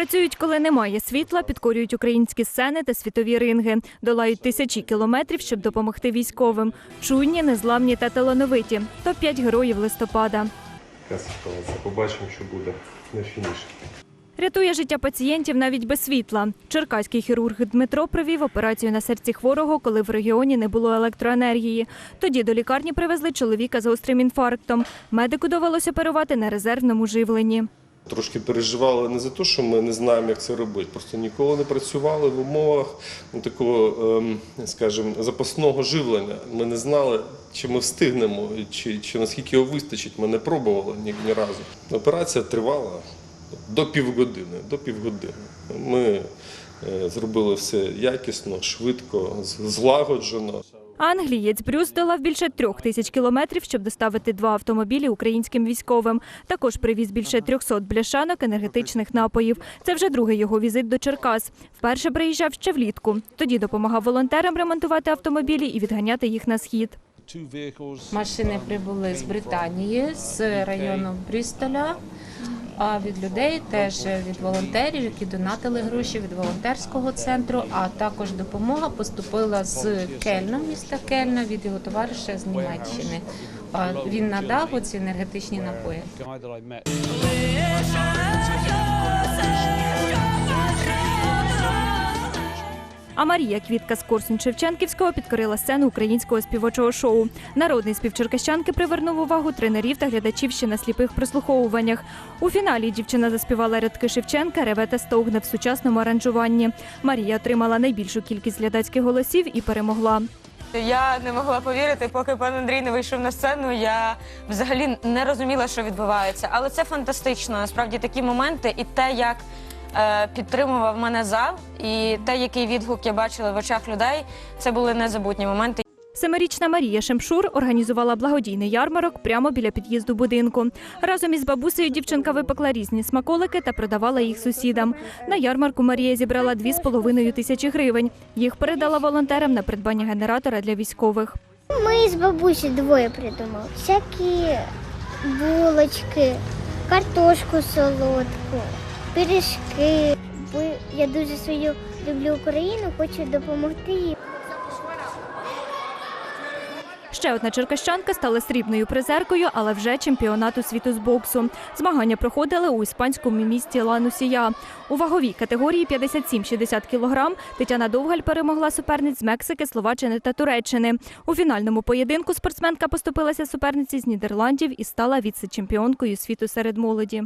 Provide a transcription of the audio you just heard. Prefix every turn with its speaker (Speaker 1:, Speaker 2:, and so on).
Speaker 1: Працюють, коли немає світла, підкорюють українські сцени та світові ринги, долають тисячі кілометрів, щоб допомогти військовим. Чуйні, незламні та талановиті. Топ 5 героїв листопада.
Speaker 2: Побачимо, що буде на фініші.
Speaker 1: Рятує життя пацієнтів навіть без світла. Черкаський хірург Дмитро провів операцію на серці хворого, коли в регіоні не було електроенергії. Тоді до лікарні привезли чоловіка з гострим інфарктом. Медику довелося оперувати на резервному живленні.
Speaker 2: Трошки переживали не за те, що ми не знаємо, як це робити. Просто ніколи не працювали в умовах ну, такого, ем, скажімо, запасного живлення. Ми не знали, чи ми встигнемо, чи, чи наскільки його вистачить. Ми не пробували ні, ні разу. Операція тривала до півгодини. До півгодини. Ми е, зробили все якісно, швидко, злагоджено.
Speaker 1: Англієць Брюс долав більше трьох тисяч кілометрів, щоб доставити два автомобілі українським військовим. Також привіз більше 300 бляшанок енергетичних напоїв. Це вже другий його візит до Черкас. Вперше приїжджав ще влітку. Тоді допомагав волонтерам ремонтувати автомобілі і відганяти їх на схід.
Speaker 3: Машини прибули з Британії, з району Брістоля. А від людей теж від волонтерів, які донатили гроші від волонтерського центру. А також допомога поступила з Кельна, міста Кельна, від його товариша з Німеччини. Він надав оці енергетичні напої.
Speaker 1: А Марія Квітка з Корсунь Шевченківського підкорила сцену українського співочого шоу. Народний спів черкащанки привернув увагу тренерів та глядачів ще на сліпих прослуховуваннях. У фіналі дівчина заспівала рядки Шевченка, реве та стогне в сучасному аранжуванні. Марія отримала найбільшу кількість глядацьких голосів і перемогла.
Speaker 4: Я не могла повірити, поки пан Андрій не вийшов на сцену. Я взагалі не розуміла, що відбувається. Але це фантастично. Насправді такі моменти, і те, як підтримував мене зал, і те, який відгук я бачила в очах людей, це були незабутні моменти.
Speaker 1: Семирічна Марія Шемшур організувала благодійний ярмарок прямо біля під'їзду будинку. Разом із бабусею дівчинка випекла різні смаколики та продавала їх сусідам. На ярмарку Марія зібрала 2,5 тисячі гривень. Їх передала волонтерам на придбання генератора для військових.
Speaker 5: Ми з бабусею двоє придумали. Всякі булочки, картошку солодку, пиріжки. Я дуже свою люблю Україну, хочу допомогти їй.
Speaker 1: Ще одна черкащанка стала срібною призеркою, але вже чемпіонату світу з боксу. Змагання проходили у іспанському місті Ланусія. У ваговій категорії 57-60 кілограм Тетяна Довгаль перемогла суперниць з Мексики, Словаччини та Туреччини. У фінальному поєдинку спортсменка поступилася суперниці з Нідерландів і стала віце-чемпіонкою світу серед молоді.